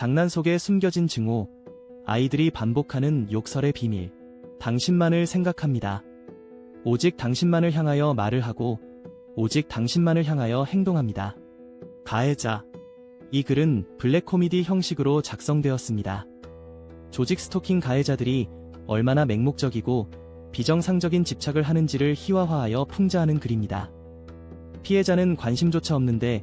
장난 속에 숨겨진 증오, 아이들이 반복하는 욕설의 비밀. 당신만을 생각합니다. 오직 당신만을 향하여 말을 하고, 오직 당신만을 향하여 행동합니다. 가해자. 이 글은 블랙 코미디 형식으로 작성되었습니다. 조직 스토킹 가해자들이 얼마나 맹목적이고 비정상적인 집착을 하는지를 희화화하여 풍자하는 글입니다. 피해자는 관심조차 없는데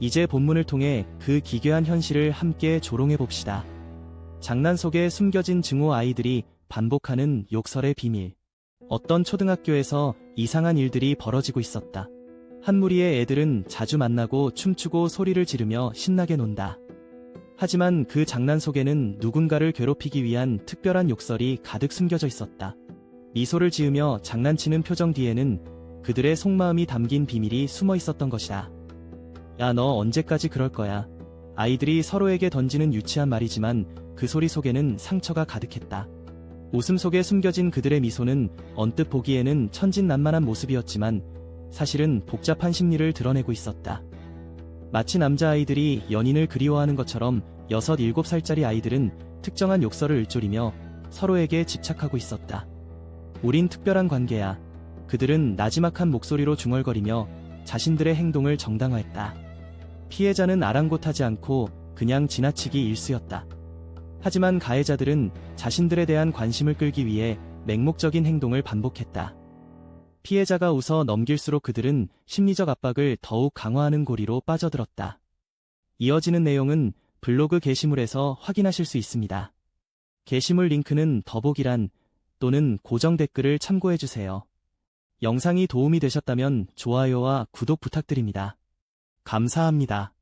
이제 본문을 통해 그 기괴한 현실을 함께 조롱해 봅시다. 장난 속에 숨겨진 증오 아이들이 반복하는 욕설의 비밀. 어떤 초등학교에서 이상한 일들이 벌어지고 있었다. 한 무리의 애들은 자주 만나고 춤추고 소리를 지르며 신나게 논다. 하지만 그 장난 속에는 누군가를 괴롭히기 위한 특별한 욕설이 가득 숨겨져 있었다. 미소를 지으며 장난치는 표정 뒤에는 그들의 속마음이 담긴 비밀이 숨어 있었던 것이다. 야, 너 언제까지 그럴 거야? 아이들이 서로에게 던지는 유치한 말이지만 그 소리 속에는 상처가 가득했다. 웃음 속에 숨겨진 그들의 미소는 언뜻 보기에는 천진난만한 모습이었지만 사실은 복잡한 심리를 드러내고 있었다. 마치 남자아이들이 연인을 그리워하는 것처럼 6, 7살짜리 아이들은 특정한 욕설을 일조리며 서로에게 집착하고 있었다. 우린 특별한 관계야. 그들은 나지막한 목소리로 중얼거리며 자신들의 행동을 정당화했다. 피해자는 아랑곳하지 않고 그냥 지나치기 일쑤였다. 하지만 가해자들은 자신들에 대한 관심을 끌기 위해 맹목적인 행동을 반복했다. 피해자가 웃어 넘길수록 그들은 심리적 압박을 더욱 강화하는 고리로 빠져들었다. 이어지는 내용은 블로그 게시물에서 확인하실 수 있습니다. 게시물 링크는 더보기란 또는 고정 댓글을 참고해주세요. 영상이 도움이 되셨다면 좋아요와 구독 부탁드립니다. 감사합니다.